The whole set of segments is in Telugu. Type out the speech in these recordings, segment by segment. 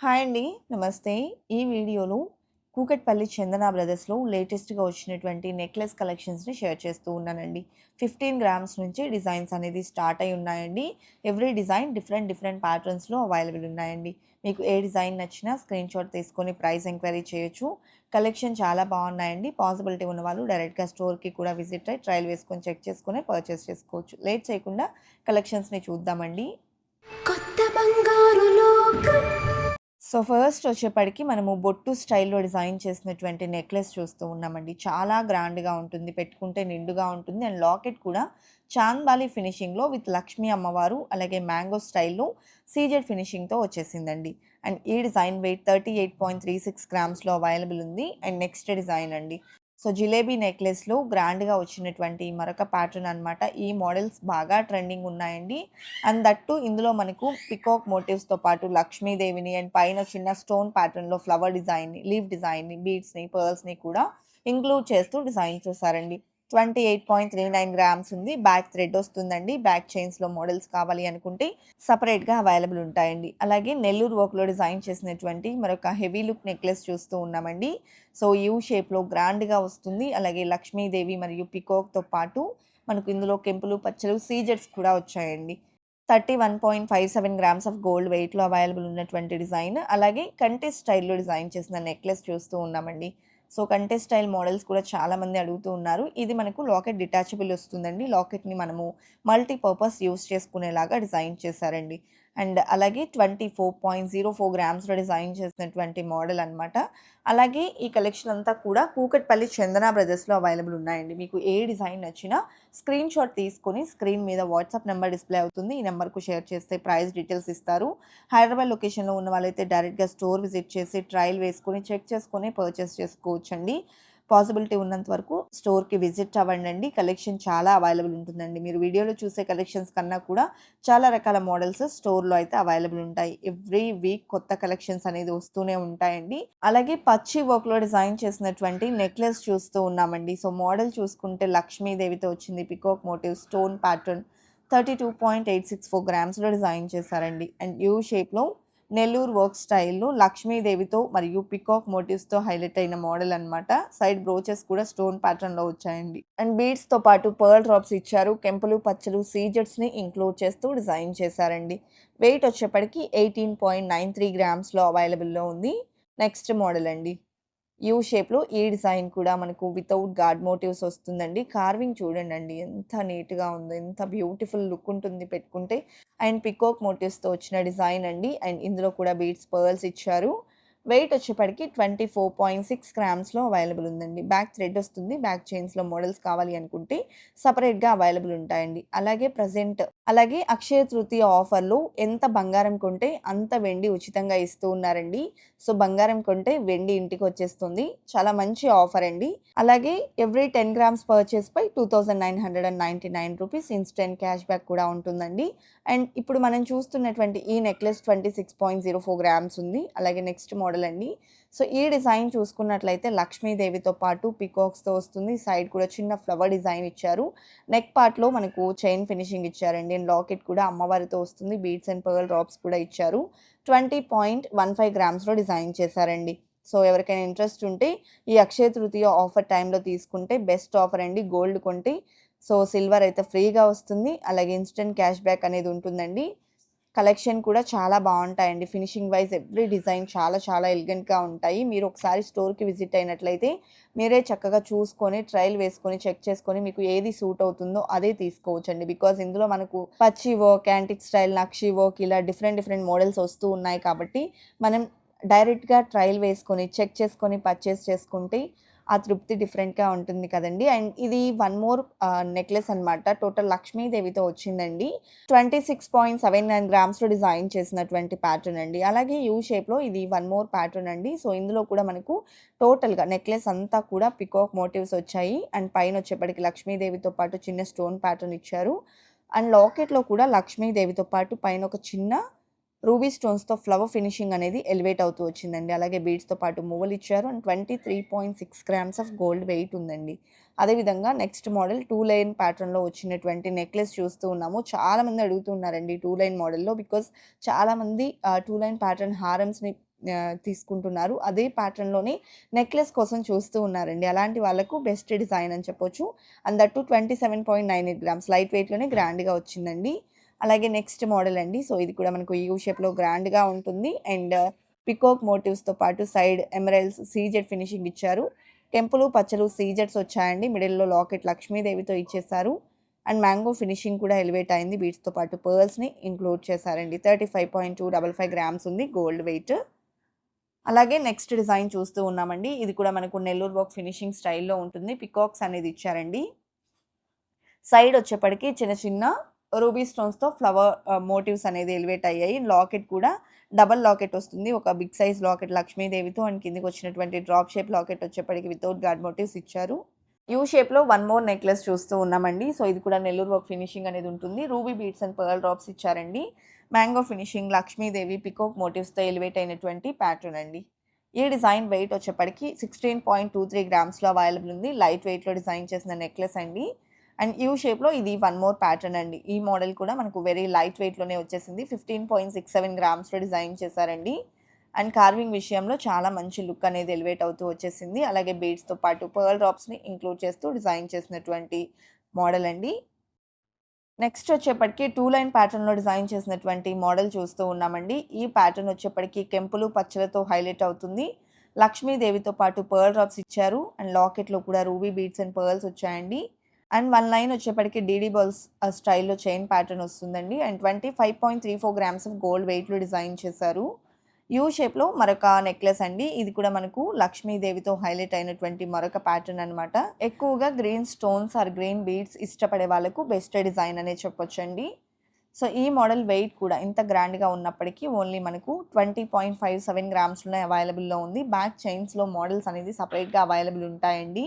హాయ్ అండి. నమస్తే. ఈ వీడియోలో కూకట్పల్లి చందన బ్రదర్స్‌లో లేటెస్ట్‌గా వచ్చినటువంటి నెక్లెస్ కలెక్షన్స్‌ని షేర్ చేస్తూ ఉన్నానండి. 15 గ్రామ్స్ నుంచి డిజైన్స్ అనేది స్టార్ట్ అయి ఉన్నాయండి. ఎవ్రీ డిజైన్ డిఫరెంట్ డిఫరెంట్ ప్యాటర్న్స్‌లో అవైలబుల్ ఉన్నాయండి. మీకు ఏ డిజైన్ నచ్చినా స్క్రీన్‌షాట్ తీసుకొని ప్రైస్ ఎంక్వైరీ చేయొచ్చు. కలెక్షన్ చాలా బాగున్నాయండి. పాసిబిలిటీ ఉన్నవాళ్ళు డైరెక్ట్‌గా స్టోర్‌కి కూడా విజిట్ అయ్యి ట్రయల్ వేసుకొని చెక్ చేసుకొని పర్చేస్ చేసుకోవచ్చు. లేట్ చేయకుండా కలెక్షన్స్‌ని చూద్దామండి. కొత్త బంగారు లోకం సో, ఫస్ట్ వచ్చేప్పటికి మనము బొట్టు స్టైల్‌లో డిజైన్ చేసినటువంటి నెక్లెస్ చూస్తూ ఉన్నామండి. చాలా గ్రాండ్‌గా ఉంటుంది. పెట్టుకుంటే నిండుగా ఉంటుంది. అండ్ లాకెట్ కూడా చాంద్బాలి ఫినిషింగ్‌లో విత్ లక్ష్మీ అమ్మవారు అలాగే మ్యాంగో స్టైల్‌లో సీజెడ్ ఫినిషింగ్‌తో వచ్చేసిందండి. అండ్ ఈ డిజైన్ వెయిట్ 38.36 గ్రామ్స్‌లో అవైలబుల్ ఉంది. అండ్ నెక్స్ట్ డిజైన్ అండి. సో, జిలేబీ నెక్లెస్‌లో గ్రాండ్‌గా వచ్చినటువంటి మరొక ప్యాటర్న్ అనమాట. ఈ మోడల్స్ బాగా ట్రెండింగ్ ఉన్నాయండి. అండ్ దట్టు ఇందులో మనకు పికాక్ మోటివ్స్‌తో పాటు లక్ష్మీదేవిని అండ్ పైన చిన్న స్టోన్ ప్యాటర్న్‌లో ఫ్లవర్ డిజైన్‌ని, లీఫ్ డిజైన్‌ని, బీడ్స్‌ని, పర్ల్స్‌ని కూడా ఇంక్లూడ్ చేస్తూ డిజైన్ చేశారండి. 28.39 గ్రామ్స్ ఉంది. బ్యాక్ థ్రెడ్ వస్తుందండి. బ్యాక్ చైన్స్‌లో మోడల్స్ కావాలి అనుకుంటే సపరేట్గా అవైలబుల్ ఉంటాయండి. అలాగే నెల్లూరు వర్క్‌లో డిజైన్ చేసినటువంటి మరొక హెవీ లుక్ నెక్లెస్ చూస్తూ ఉన్నామండి. సో, యూ షేప్‌లో గ్రాండ్‌గా వస్తుంది. అలాగే లక్ష్మీదేవి మరియు పికాక్‌తో పాటు మనకు ఇందులో కెంపులు, పచ్చలు, సీజెడ్స్ కూడా వచ్చాయండి. 31.57 గ్రామ్స్ ఆఫ్ గోల్డ్ వెయిట్‌లో అవైలబుల్ ఉన్నటువంటి డిజైన్. అలాగే కంటి స్టైల్‌లో డిజైన్ చేసిన నెక్లెస్ చూస్తూ ఉన్నామండి. సో, కంటెస్ట్ స్టైల్ మోడల్స్ కూడా చాలామంది అడుగుతూ ఉన్నారు. ఇది మనకు లాకెట్ డిటాచబుల్ వస్తుందండి. లాకెట్‌ని మనము మల్టీ పర్పస్ యూజ్ చేసుకునేలాగా డిజైన్ చేశారండి. అండ్ అలాగే 24.04 గ్రామ్స్‌లో డిజైన్ చేసినటువంటి మోడల్ అనమాట. అలాగే ఈ కలెక్షన్ అంతా కూడా కూకట్పల్లి చందన బ్రదర్స్‌లో అవైలబుల్ ఉన్నాయండి. మీకు ఏ డిజైన్ నచ్చినా స్క్రీన్‌షాట్ తీసుకొని స్క్రీన్ మీద వాట్సాప్ నెంబర్ డిస్‌ప్లే అవుతుంది. ఈ నెంబర్‌కు షేర్ చేస్తే ప్రైస్ డీటెయిల్స్ ఇస్తారు. హైదరాబాద్ లొకేషన్‌లో ఉన్న వాళ్ళైతే డైరెక్ట్‌గా స్టోర్ విజిట్ చేసి ట్రయల్ వేసుకొని చెక్ చేసుకొని పర్చేస్ చేసుకోవచ్చండి. పాసిబిలిటీ ఉన్నంత వరకు స్టోర్‌కి విజిట్ అవ్వండండి. కలెక్షన్ చాలా అవైలబుల్ ఉంటుందండి. మీరు వీడియోలో చూసే కలెక్షన్స్ కన్నా కూడా చాలా రకాల మోడల్స్ స్టోర్‌లో అయితే అవైలబుల్ ఉంటాయి. ఎవ్రీ వీక్ కొత్త కలెక్షన్స్ అనేది వస్తూనే ఉంటాయండి. అలాగే పచ్చి వర్క్‌లో డిజైన్ చేసినటువంటి నెక్లెస్ చూస్తూ ఉన్నామండి. సో, మోడల్ చూసుకుంటే లక్ష్మీదేవితో వచ్చింది. పికాక్ మోటివ్ స్టోన్ ప్యాటర్న్ 32.864 గ్రామ్స్‌లో డిజైన్ చేశారండి. అండ్ యూ షేప్‌లో నెల్లూరు వర్క్ స్టైల్‌లో లక్ష్మీదేవితో మరియు పికాక్ మోటివ్స్‌తో హైలైట్ అయిన మోడల్ అనమాట. సైడ్ బ్రోచెస్ కూడా స్టోన్ ప్యాటర్న్‌లో వచ్చాయండి. అండ్ బీడ్స్‌తో పాటు పర్ల్ డ్రాప్స్ ఇచ్చారు. కెంపులు, పచ్చలు, సీజర్స్ని ఇంక్లూడ్ చేస్తూ డిజైన్ చేశారండి. వెయిట్ వచ్చేప్పటికి 18.93 గ్రామ్స్‌లో అవైలబుల్‌లో ఉంది. నెక్స్ట్ మోడల్ అండి. యూ షేప్‌లో ఈ డిజైన్ కూడా మనకు వితౌట్ గార్డ్ మోటివ్స్ వస్తుందండి. కార్వింగ్ చూడండండి ఎంత నీట్‌గా ఉందో. ఎంత బ్యూటిఫుల్ లుక్ ఉంటుంది పెట్టుకుంటే. అండ్ పికోక్ మోటివ్స్‌తో వచ్చిన డిజైన్ అండి. అండ్ ఇందులో కూడా బీట్స్ పర్ల్స్ ఇచ్చారు. వెయిట్ వచ్చేప్పటికి 24.6 గ్రామ్స్‌లో అవైలబుల్ ఉందండి. బ్యాక్ థ్రెడ్ వస్తుంది. బ్యాక్ చైన్స్‌లో మోడల్స్ కావాలి అనుకుంటే సపరేట్గా అవైలబుల్ ఉంటాయండి. అలాగే ప్రజెంట్ అలాగే అక్షయ తృతీయ ఆఫర్‌లో ఎంత బంగారం కొంటే అంత వెండి ఉచితంగా ఇస్తూ ఉన్నారండి. సో, బంగారం కొంటే వెండి ఇంటికి వచ్చేస్తుంది. చాలా మంచి ఆఫర్ అండి. అలాగే ఎవ్రీ 10 గ్రామ్స్ పర్చేస్‌పై 2999 రూపీస్ ఇన్స్టెంట్ క్యాష్ బ్యాక్ కూడా ఉంటుందండి. అండ్ ఇప్పుడు మనం చూస్తున్నటువంటి ఈ నెక్లెస్ 26.04 గ్రామ్స్ ఉంది. అలాగే నెక్స్ట్ మోడల్ అండి. సో, ఈ డిజైన్ చూసుకున్నట్లయితే లక్ష్మీదేవితో పాటు పికాక్స్‌తో వస్తుంది. సైడ్ కూడా చిన్న ఫ్లవర్ డిజైన్ ఇచ్చారు. నెక్ పార్ట్‌లో మనకు చైన్ ఫినిషింగ్ ఇచ్చారండి. అండ్ లాకెట్ కూడా అమ్మవారితో వస్తుంది. బీడ్స్ అండ్ పర్ల్ డ్రాప్స్ కూడా ఇచ్చారు. 20.15 గ్రామ్స్‌లో డిజైన్ చేశారండి. సో, ఎవరికైనా ఇంట్రెస్ట్ ఉంటే ఈ అక్షయ తృతీయ ఆఫర్ టైంలో తీసుకుంటే బెస్ట్ ఆఫర్ అండి. గోల్డ్ కొంటే సో, సిల్వర్ అయితే ఫ్రీగా వస్తుంది. అలాగే ఇన్స్టెంట్ క్యాష్ బ్యాక్ అనేది ఉంటుందండి. కలెక్షన్ కూడా చాలా బాగుంటాయండి ఫినిషింగ్ వైస్ ఎవ్రీ డిజైన్ చాలా చాలా ఎలిగెంట్‌గా ఉంటాయి. మీరు ఒకసారి స్టోర్‌కి విజిట్ అయినట్లయితే మీరే చక్కగా చూసుకొని ట్రయల్ వేసుకొని చెక్ చేసుకొని మీకు ఏది సూట్ అవుతుందో అదే తీసుకోవచ్చండి. బికాజ్ ఇందులో మనకు పచ్చి వర్క్, యాంటిక్ స్టైల్, నక్షి వర్క్ ఇలా డిఫరెంట్ డిఫరెంట్ మోడల్స్ వస్తూ ఉన్నాయి కాబట్టి మనం డైరెక్ట్‌గా ట్రయల్ వేసుకొని చెక్ చేసుకొని పర్చేస్ చేసుకుంటే ఆ తృప్తి డిఫరెంట్‌గా ఉంటుంది కదండి అండ్ ఇది వన్ మోర్ నెక్లెస్ అనమాట. టోటల్ లక్ష్మీదేవితో వచ్చిందండి. 26.79 గ్రామ్స్‌లో డిజైన్ చేసినటువంటి ప్యాటర్న్ అండి. అలాగే యూ షేప్‌లో ఇది వన్ మోర్ ప్యాటర్న్ అండి. సో, ఇందులో కూడా మనకు టోటల్‌గా నెక్లెస్ అంతా కూడా పికాక్ మోటివ్స్ వచ్చాయి. అండ్ పైన వచ్చేప్పటికి లక్ష్మీదేవితో పాటు చిన్న స్టోన్ ప్యాటర్న్ ఇచ్చారు. అండ్ లాకెట్‌లో కూడా లక్ష్మీదేవితో పాటు పైన ఒక చిన్న రూబీ స్టోన్స్‌తో ఫ్లవర్ ఫినిషింగ్ అనేది ఎలివేట్ అవుతూ వచ్చిందండి. అలాగే బీడ్స్‌తో పాటు మువ్వలు ఇచ్చారు. And 23.6 grams of gold weight ఉందండి. అదేవిధంగా నెక్స్ట్ మోడల్ టూ లైన్ ప్యాటర్న్‌లో వచ్చినటువంటి నెక్లెస్ చూస్తూ ఉన్నాము. చాలామంది అడుగుతూ ఉన్నారండి 2 లైన్ మోడల్‌లో. బికాస్ చాలామంది టూ లైన్ ప్యాటర్న్ హారమ్స్‌ని తీసుకుంటున్నారు. అదే ప్యాటర్న్‌లోనే నెక్లెస్ కోసం చూస్తూ ఉన్నారండి. అలాంటి వాళ్ళకు బెస్ట్ డిజైన్ అని చెప్పొచ్చు. And that too 27.98 grams light వెయిట్‌లోనే గ్రాండ్‌గా వచ్చిందండి. అలాగే నెక్స్ట్ మోడల్ అండి. సో, ఇది కూడా మనకు యూ షేప్‌లో గ్రాండ్‌గా ఉంటుంది. అండ్ uh, పికోక్ మోటివ్స్‌తో పాటు సైడ్ ఎమరల్డ్స్, సీజెడ్ ఫినిషింగ్ ఇచ్చారు. టెంపుల్ పచ్చలు సీజెడ్స్ వచ్చాయండి. మిడిల్‌లో లాకెట్ లక్ష్మీదేవితో ఇచ్చేశారు. అండ్ మ్యాంగో ఫినిషింగ్ కూడా ఎలివేట్ అయింది. బీట్స్తో పాటు పర్ల్స్‌ని ఇంక్లూడ్ చేశారండి. 35.255 గ్రామ్స్ ఉంది గోల్డ్ వెయిట్. అలాగే నెక్స్ట్ డిజైన్ చూస్తూ ఉన్నామండి. ఇది కూడా మనకు నెల్లూరు వర్క్ ఫినిషింగ్ స్టైల్‌లో ఉంటుంది. పికాక్స్ అనేది ఇచ్చారండి. సైడ్ వచ్చేప్పటికి చిన్న చిన్న రూబీ స్టోన్స్‌తో ఫ్లవర్ మోటివ్స్ అనేది ఎలివేట్ అయ్యాయి. లాకెట్ కూడా డబల్ లాకెట్ వస్తుంది. ఒక బిగ్ సైజ్ లాకెట్ లక్ష్మీదేవితో అండ్ కిందికి వచ్చినటువంటి డ్రాప్ షేప్ లాకెట్ వచ్చేప్పటికి వితౌట్ గాడ్ మోటివ్స్ ఇచ్చారు. యూ షేప్‌లో వన్ మోర్ నెక్లెస్ చూస్తూ ఉన్నామండి. సో, ఇది కూడా నెల్లూరు వర్క్ ఫినిషింగ్ అనేది ఉంటుంది. Ruby beads and pearl drops ఇచ్చారండి. మ్యాంగో ఫినిషింగ్ లక్ష్మీదేవి పికోక్ మోటివ్స్‌తో ఎలివేట్ అయినటువంటి ప్యాటర్న్ అండి. ఈ డిజైన్ వెయిట్ వచ్చేప్పటికి 16.23 గ్రామ్స్‌లో అవైలబుల్ ఉంది. లైట్ వెయిట్‌లో డిజైన్ చేసిన నెక్లెస్ అండి. అండ్ యూ షేప్‌లో ఇది వన్ మోర్ ప్యాటర్న్ అండి. ఈ మోడల్ కూడా మనకు వెరీ లైట్ వెయిట్‌లోనే వచ్చేసింది. 15.67 గ్రామ్స్‌లో డిజైన్ చేశారండి. అండ్ కార్వింగ్ విషయంలో చాలా మంచి లుక్ అనేది ఎలివేట్ అవుతూ వచ్చేసింది. అలాగే బీడ్స్‌తో పాటు పర్ల్ డ్రాప్స్‌ని ఇంక్లూడ్ చేస్తూ డిజైన్ చేసినటువంటి మోడల్ అండి. నెక్స్ట్ వచ్చేప్పటికి టూ లైన్ ప్యాటర్న్‌లో డిజైన్ చేసినటువంటి మోడల్ చూస్తూ ఉన్నామండి. ఈ ప్యాటర్న్ వచ్చేప్పటికి కెంపులు, పచ్చలతో హైలైట్ అవుతుంది. లక్ష్మీదేవితో పాటు పర్ల్ డ్రాప్స్ ఇచ్చారు. అండ్ లాకెట్‌లో కూడా రూబీ బీడ్స్ అండ్ పర్ల్స్ వచ్చాయండి. అండ్ వన్ లైన్ వచ్చేప్పటికి డీడీ బాల్స్ స్టైల్‌లో చైన్ ప్యాటర్న్ వస్తుందండి. అండ్ 25.34 గ్రామ్స్ ఆఫ్ గోల్డ్ వెయిట్‌లో డిజైన్ చేశారు. యూ షేప్‌లో మరొక నెక్లెస్ అండి. ఇది కూడా మనకు లక్ష్మీదేవితో హైలైట్ అయినటువంటి మరొక ప్యాటర్న్ అనమాట. ఎక్కువగా green stones or green beads ఇష్టపడే వాళ్ళకు బెస్ట్ డిజైన్ అనే చెప్పొచ్చండి. సో, ఈ మోడల్ వెయిట్ కూడా ఇంత గ్రాండ్‌గా ఉన్నప్పటికీ ఓన్లీ మనకు 20.57 గ్రామ్స్‌లోనే అవైలబుల్‌లో ఉంది. బ్యాక్ చైన్స్‌లో మోడల్స్ అనేది సపరేట్గా అవైలబుల్ ఉంటాయండి.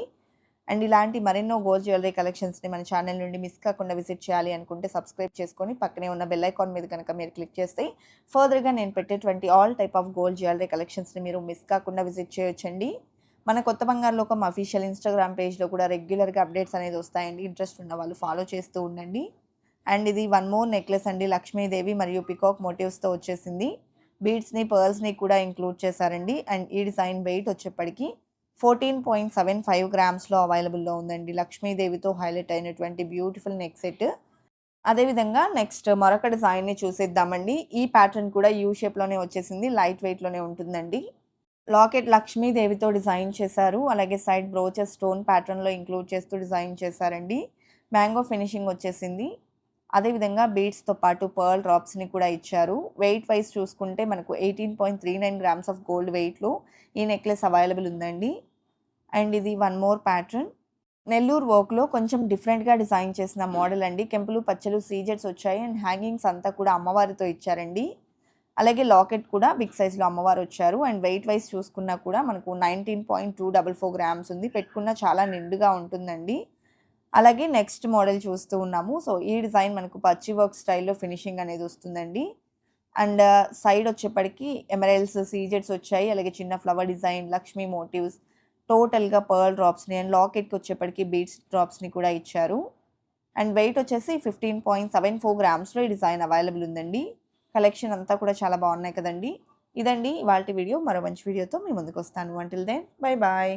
అండ్ ఇలాంటి మరెన్నో గోల్డ్ జ్యువెలరీ కలెక్షన్స్‌ని మన ఛానల్ నుండి మిస్ కాకుండా విజిట్ చేయాలి అనుకుంటే సబ్స్క్రైబ్ చేసుకొని పక్కనే ఉన్న బెల్ ఐకాన్ మీద కనుక మీరు క్లిక్ చేస్తే ఫర్దర్‌గా నేను పెట్టేటువంటి all type of gold jewellery కలెక్షన్స్‌ని మీరు మిస్ కాకుండా విజిట్ చేయొచ్చండి. మన కొత్త బంగారు లోకం అఫీషియల్ ఇన్‌స్టాగ్రామ్ పేజ్‌లో కూడా రెగ్యులర్‌గా అప్డేట్స్ అనేది వస్తాయండి. ఇంట్రెస్ట్ ఉన్న వాళ్ళు ఫాలో చేస్తూ ఉండండి. అండ్ ఇది వన్ మోర్ నెక్లెస్ అండి. లక్ష్మీదేవి మరియు పికాక్ మోటివ్స్‌తో వచ్చేసింది. బీడ్స్‌ని, పర్ల్స్‌ని కూడా ఇంక్లూడ్ చేశారండి. అండ్ ఈ డిజైన్ వెయిట్ వచ్చేప్పటికి 14.75 గ్రామ్స్‌లో అవైలబుల్‌లో ఉందండి. లక్ష్మీదేవితో హైలైట్ అయినటువంటి బ్యూటిఫుల్ నెక్ సెట్. అదేవిధంగా నెక్స్ట్ మరొక డిజైన్‌ని చూసేద్దామండి. ఈ ప్యాటర్న్ కూడా యూ షేప్‌లోనే వచ్చేసింది. లైట్ వెయిట్‌లోనే ఉంటుందండి. లాకెట్ లక్ష్మీదేవితో డిజైన్ చేశారు. అలాగే సైడ్ బ్రోచెస్ స్టోన్ ప్యాటర్న్‌లో ఇంక్లూడ్ చేస్తూ డిజైన్ చేశారండి. మ్యాంగో ఫినిషింగ్ వచ్చేసింది. అదేవిధంగా బీడ్స్‌తో పాటు పర్ల్ డ్రాప్స్‌ని కూడా ఇచ్చారు. వెయిట్ వైస్ చూసుకుంటే మనకు 18.39 గ్రామ్స్ ఆఫ్ గోల్డ్ వెయిట్‌లో ఈ నెక్లెస్ అవైలబుల్ ఉందండి. అండ్ ఇది వన్ మోర్ ప్యాటర్న్. నెల్లూరు వర్క్‌లో కొంచెం డిఫరెంట్‌గా డిజైన్ చేసిన మోడల్ అండి. కెంపులు, పచ్చలు సీజెడ్స్ వచ్చాయి. అండ్ హ్యాంగింగ్స్ అంతా కూడా అమ్మవారితో ఇచ్చారండి. అలాగే లాకెట్ కూడా బిగ్ సైజ్‌లో అమ్మవారు వచ్చారు. అండ్ వెయిట్ వైస్ చూసుకున్నా కూడా మనకు 19.244 గ్రామ్స్ ఉంది. పెట్టుకున్న చాలా నిండుగా ఉంటుందండి. అలాగే నెక్స్ట్ మోడల్ చూస్తూ ఉన్నాము. సో, ఈ డిజైన్ మనకు పచ్చి వర్క్ స్టైల్‌లో ఫినిషింగ్ అనేది వస్తుందండి. అండ్ సైడ్ వచ్చేప్పటికి ఎమరల్డ్స్, సీజెడ్స్ వచ్చాయి. అలాగే చిన్న ఫ్లవర్ డిజైన్, లక్ష్మీ మోటివ్స్, టోటల్‌గా పర్ల్ డ్రాప్స్‌ని అండ్ లాకెట్‌కి వచ్చేప్పటికి బీడ్స్ డ్రాప్స్‌ని కూడా ఇచ్చారు. అండ్ వెయిట్ వచ్చేసి 15.74 గ్రామ్స్‌లో ఈ డిజైన్ అవైలబుల్ ఉందండి. కలెక్షన్ అంతా కూడా చాలా బాగున్నాయి కదండీ! ఇదండి ఇవాల్టి వీడియో. మరో మంచి వీడియోతో మీ ముందుకొస్తాను. Until then bye bye.